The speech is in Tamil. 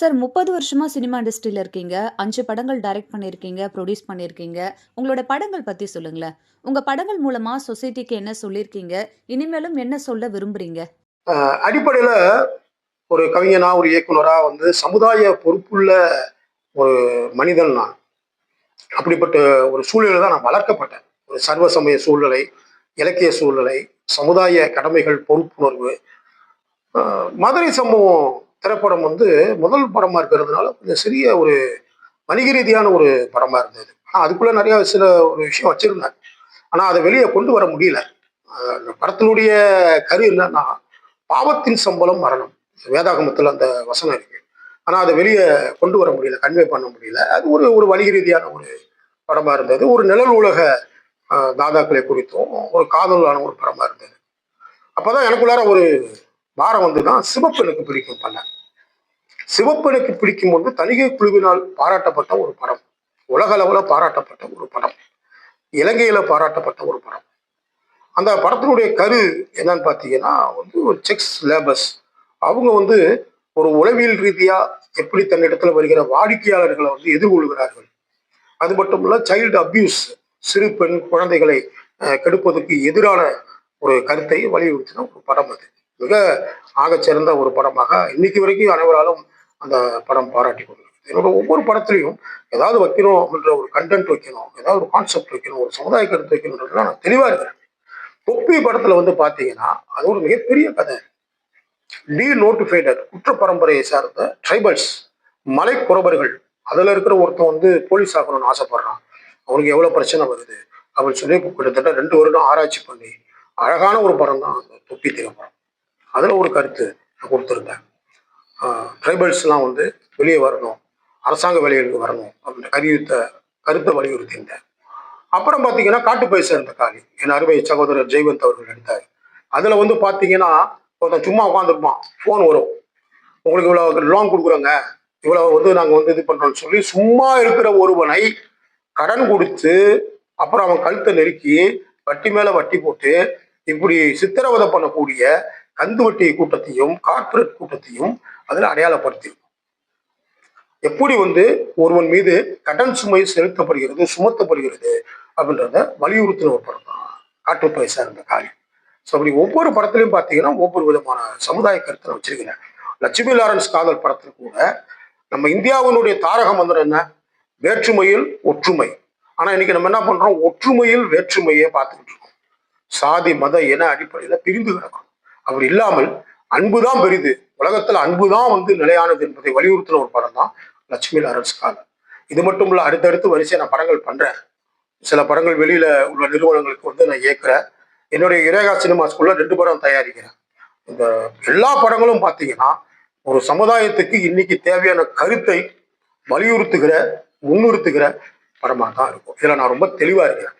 சார் முப்பது வருஷமா சினிமா இண்டஸ்ட்ரியில இருக்கீங்க. அஞ்சு படங்கள் டைரக்ட் பண்ணியிருக்கீங்க, ப்ரொடியூஸ் பண்ணியிருக்கீங்க. உங்களோட படங்கள் பத்தி சொல்லுங்களேன். உங்க படங்கள் மூலமா சொசைட்டிக்கு என்ன சொல்லியிருக்கீங்க? இனிமேலும் என்ன சொல்ல விரும்புறீங்க? அடிப்படையில் அடிப்படையில ஒரு கவிஞனா, ஒரு இயக்குனரா வந்து சமுதாய பொறுப்புள்ள ஒரு மனிதன் நான். அப்படிப்பட்ட ஒரு சூழ்நிலை தான் நான் வளர்க்கப்பட்டேன். ஒரு சர்வ சமய சூழ்நிலை, இலக்கிய சூழ்நிலை, சமுதாய கடமைகள், பொறுப்புணர்வு. மதுரை சம்பவம் திரைப்படம் வந்து முதல் படமா இருக்கிறதுனால கொஞ்சம் சிறிய ஒரு வணிக ரீதியான ஒரு படமா இருந்தது. ஆனால் அதுக்குள்ள நிறைய சில ஒரு விஷயம் வச்சிருந்தேன். ஆனால் அதை வெளியே கொண்டு வர முடியல. அந்த படத்தினுடைய கரு என்னன்னா, பாவத்தின் சம்பளம் மரணம். வேதாகமத்தில் அந்த வசனம் இருக்கு. ஆனால் அதை வெளியே கொண்டு வர முடியல. கன்வே பண்ண முடியல. அது ஒரு ஒரு வணிக ரீதியான ஒரு படமா இருந்தது. ஒரு நிழல் உலக தாதாக்களை குறித்தும், ஒரு காதலான ஒரு படமா இருந்தது. அப்பதான் எனக்குள்ளார ஒரு வாரம் வந்து தான் சிவப்பு எனக்கு பிடிக்கும் பண்ணேன். சிவப்பு எனக்கு பிடிக்கும் வந்து தணிகை குழுவினால் பாராட்டப்பட்ட ஒரு படம். உலக அளவில் பாராட்டப்பட்ட ஒரு படம். இலங்கையில பாராட்டப்பட்ட ஒரு படம். அந்த படத்தினுடைய கரு என்னன்னு பார்த்தீங்கன்னா, வந்து ஒரு செக்ஸ் லேபர்ஸ். அவங்க வந்து ஒரு உளவியல் ரீதியா எப்படி தன்னிடத்தில் வருகிற வாடிக்கையாளர்களை வந்து எதிர்கொள்கிறார்கள். அது மட்டும் இல்ல சைல்டு அபியூஸ் சிறு பெண் குழந்தைகளை கெடுப்பதற்கு எதிரான ஒரு கருத்தை வலியுறுத்தின ஒரு படம் அது. மிக ஆகச்சிறந்த ஒரு படமாக இன்னைக்கு வரைக்கும் அனைவராலும் அந்த படம் பாராட்டி கொண்டிருக்கு. என்னோட ஒவ்வொரு படத்திலையும் ஏதாவது வைக்கணும் அப்படின்ற ஒரு கன்டென்ட் வைக்கணும். ஏதாவது ஒரு கான்செப்ட் வைக்கணும். ஒரு சமுதாய கருத்து வைக்கணும்ன்றதுல நான் தெளிவாக இருக்கிறேன். தொப்பி படத்துல வந்து பார்த்தீங்கன்னா, அது ஒரு மிகப்பெரிய கதை. டி நோட்டிஃபைடர் குற்ற பரம்பரையை சார்ந்த ட்ரைபல்ஸ் மலை குறவர்கள். அதில் இருக்கிற ஒருத்தன் வந்து போலீஸ் ஆகணும்னு ஆசைப்படுறான். அவனுக்கு எவ்வளோ பிரச்சனை வருது அப்படின்னு சொல்லி கிட்டத்தட்ட ரெண்டு வருடம் ஆராய்ச்சி பண்ணி அழகான ஒரு படம் தான் அந்த தொப்பி திரைப்படம். அதில் ஒரு கருத்து நான் கொடுத்துருந்தேன் ட்ரைபல்ஸ்லாம் வந்து வெளியே வரணும். அரசாங்க வேலைகளுக்கு வரணும் அப்படின்ற கருத்த கருத்தை வலியுறுத்தியிருந்தேன். அப்புறம் பார்த்தீங்கன்னா, காட்டுப்பை சேர்ந்த காளி. என் அருமை சகோதரர் ஜெய்வந்த் அவர்கள் எடுத்தார் அதில் வந்து பார்த்தீங்கன்னா, ஒருத்தன் சும்மா உட்காந்துருப்பான் ஃபோன் வரும். உங்களுக்கு இவ்வளோ லோன் கொடுக்குறோங்க இவ்வளோ வந்து நாங்கள் வந்து இது பண்ணுறோம்னு சொல்லி சும்மா இருக்கிற ஒருவனை கடன் கொடுத்து அப்புறம் அவன் கழுத்தை நெருக்கி, வட்டி மேலே வட்டி போட்டு, இப்படி சித்திரவதை பண்ணக்கூடிய கந்து வட்டி கூட்டத்தையும், கார்பரேட் கூட்டத்தையும் அதுல அடையாளப்படுத்தி எப்படி வந்து ஒருவன் மீது கடன் சுமை செலுத்தப்படுகிறது, சுமத்தப்படுகிறது அப்படின்றத வலியுறுத்தின ஒரு படம் தான் காட்டுப்பை சார்ந்த காளி. ஸோ அப்படி ஒவ்வொரு படத்திலயும் பார்த்தீங்கன்னா, ஒவ்வொரு விதமான சமுதாய கருத்தை வச்சிருக்கிறேன். லட்சுமி லாரன்ஸ் காதல் படத்துல கூட நம்ம இந்தியாவினுடைய தாரக மந்திரம் என்ன? வேற்றுமையில் ஒற்றுமை. ஆனா இன்னைக்கு நம்ம என்ன பண்றோம்? ஒற்றுமையில் வேற்றுமையே பார்த்துக்கிட்டு இருக்கோம். சாதி, மத, என அடிப்படையில பிரிந்து கிடக்கும் அப்படி இல்லாமல் அன்புதான் பெரிது. உலகத்துல அன்புதான் வந்து நிலையானது என்பதை வலியுறுத்தின ஒரு படம் தான் லட்சுமி லாரன்ஸ் காதல். இது மட்டும் இல்ல அடுத்தடுத்து வரிசையா நான் படங்கள் பண்றேன். சில படங்கள் வெளியில உள்ள நிறுவனங்களுக்கு வந்து நான் இயக்குறேன். என்னுடைய இரேகா சினிமாஸ்குள்ள ரெண்டு படம் தயாரிக்கிறேன். இந்த எல்லா படங்களும் பார்த்தீங்கன்னா, ஒரு சமுதாயத்துக்கு இன்னைக்கு தேவையான கருத்தை வலியுறுத்துகிற, முன்னிறுத்துகிற படமாக தான் இருக்கும். இதில் நான் ரொம்ப தெளிவாக இருக்கிறேன்.